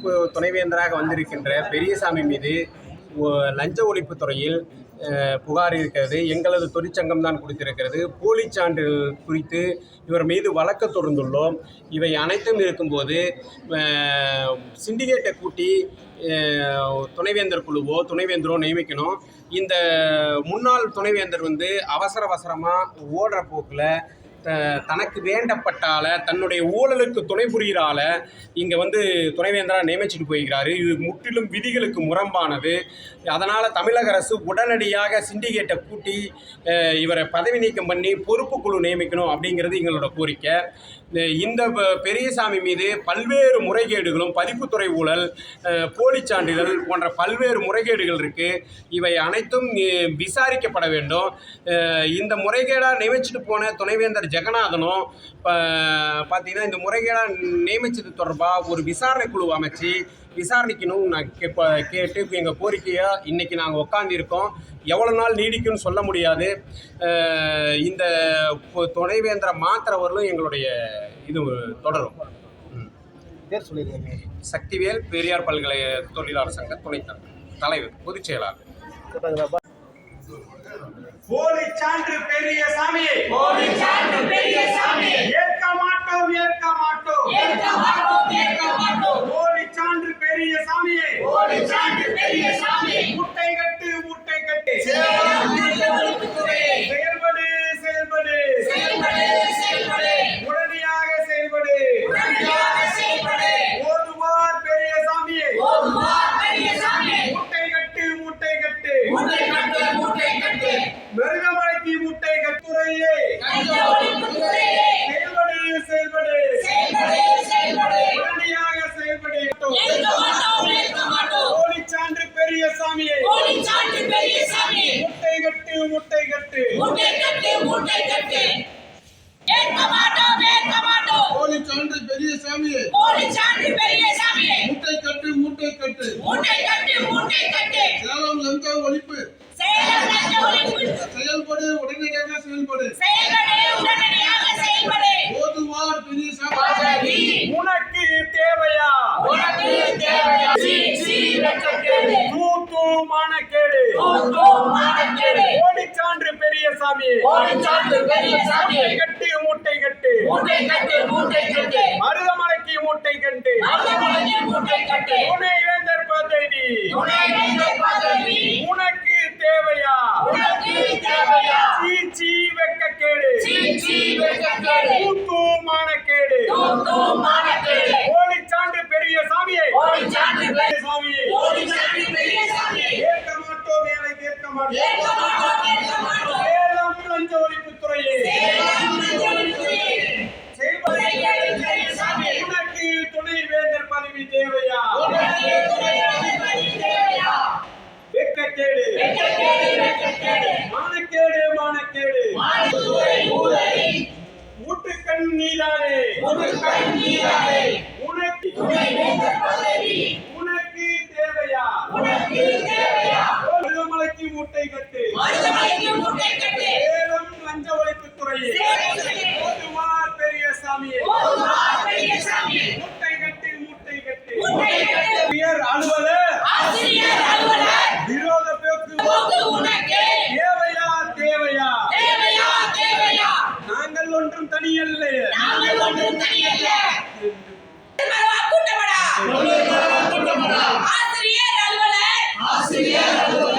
ஒழிப்பு துணைவேந்தராக வந்திருக்கின்ற பெரியசாமி மீது லஞ்ச ஒழிப்பு துறையில் புகார் இருக்கிறது எங்களது தொழிற்சங்கம் தான் கொடுத்திருக்கிறது. போலி சான்றிதழ் குறித்து இவர் மீது வழக்கு தொடர்ந்துள்ளோம் இவை அனைத்தும் இருக்கும்போது சிண்டிகேட்டை கூட்டி துணைவேந்தர் குழுவோ துணைவேந்தரோ நியமிக்கணும். இந்த முன்னாள் துணைவேந்தர் வந்து அவசர அவசரமாக ஓடுற போக்கில் தனக்கு வேண்டப்பட்டால தன்னுடைய ஊழலுக்கு துணை புரிகிறால இங்கே வந்து துணைவேந்தராக நியமிச்சுட்டு போய்கிறாரு இது முற்றிலும் விதிகளுக்கு முரம்பானது. அதனால் தமிழக அரசு உடனடியாக சிண்டிகேட்டை கூட்டி இவரை பதவி நீக்கம் பண்ணி பொறுப்பு குழு நியமிக்கணும் அப்படிங்கிறது எங்களோட கோரிக்கை. இந்த பெரியசாமி மீது பல்வேறு முறைகேடுகளும் பதிப்புத்துறை ஊழல் போலி போலிச் சான்றிதழ் போன்ற பல்வேறு முறைகேடுகள் இருக்குது இவை அனைத்தும் விசாரிக்கப்பட வேண்டும். இந்த முறைகேடாக நியமிச்சுட்டு போன துணைவேந்தர் ஜெகநாதனும் இப்போ பார்த்தீங்கன்னா இந்த முறைகேடாக நியமிச்சது தொடர்பாக ஒரு விசாரணை குழு அமைச்சு விசாரணைக்கணும் நான் கேட்ப கேட்டு எங்கள் கோரிக்கையாக இன்றைக்கி நாங்கள் உட்காந்துருக்கோம் எவ்வளோ நாள் நீடிக்கும்னு சொல்ல முடியாது. இந்த துணைவேந்தரை மாத்திரவர்களும் எங்களுடைய இது தொடரும். பேர் சொல்லிடுங்க சக்திவேல் பெரியார் பல்கலை தொழிலாளர் சங்க துணைத் தலைவர் பொதுச் செயலாளர். போலி சான்று பெரிய சாமியை. முட்டை கட்டு முட்டை கட்டு. செயல்படு செயல்படு. உடனடியாக செயல்படு. ஓதுவார் பெரிய சாமியை. முட்டை கட்டு முட்டை கட்டு. சாமியே போலி சான்று பெரிய சாமியை மூட்டை கட்டு மூட்டை கட்டு. மூட்டை கட்டு மூட்டை கட்டு. சேலம் லஞ்ச ஒழிப்பு. சேலம் லஞ்ச ஒழிப்பு. செயல்படு உடனடியாக செயல்படு. செயல்படு உடனடியாக செயல்படு. ஓதுவார் பெரிய சாமி. உனக்கு தேவையா? உனக்கு தேவையா? சீ சீ வெட்கக்கேடு தூத்து மானக்கேடு தூத்து மானக்கேடு ஓடி சான்று பெரிய சாமி. போலி சான்று பெரிய முட்டை கட்டு முட்டை கட்டு. மூட்டை கட்டு மூட்டை கட்டு. மருதமலைக்கு மருதமலைக்கு மூட்டை கட்டு துணை வேந்தர் பதவி உனக்கு தேவையா? சீச்சி வெக்கக்கேடு சீ சீ வெட்கக்கேடு தூத்து மானக்கேடு தூத்து மானக்கேடு ஓடி சான்று பெரிய சாமியை. சாமியை. ஏற்க மாட்டோம் வேலை ஏற்க மாட்டோம். மானக்கேடு மானக்கேடு. ஊட்டுக்கண் நீதானே முழுக்கண் நீராடே. இல்லை நாங்கள் அலுவலர். ஆசிரியர் அலுவலர்.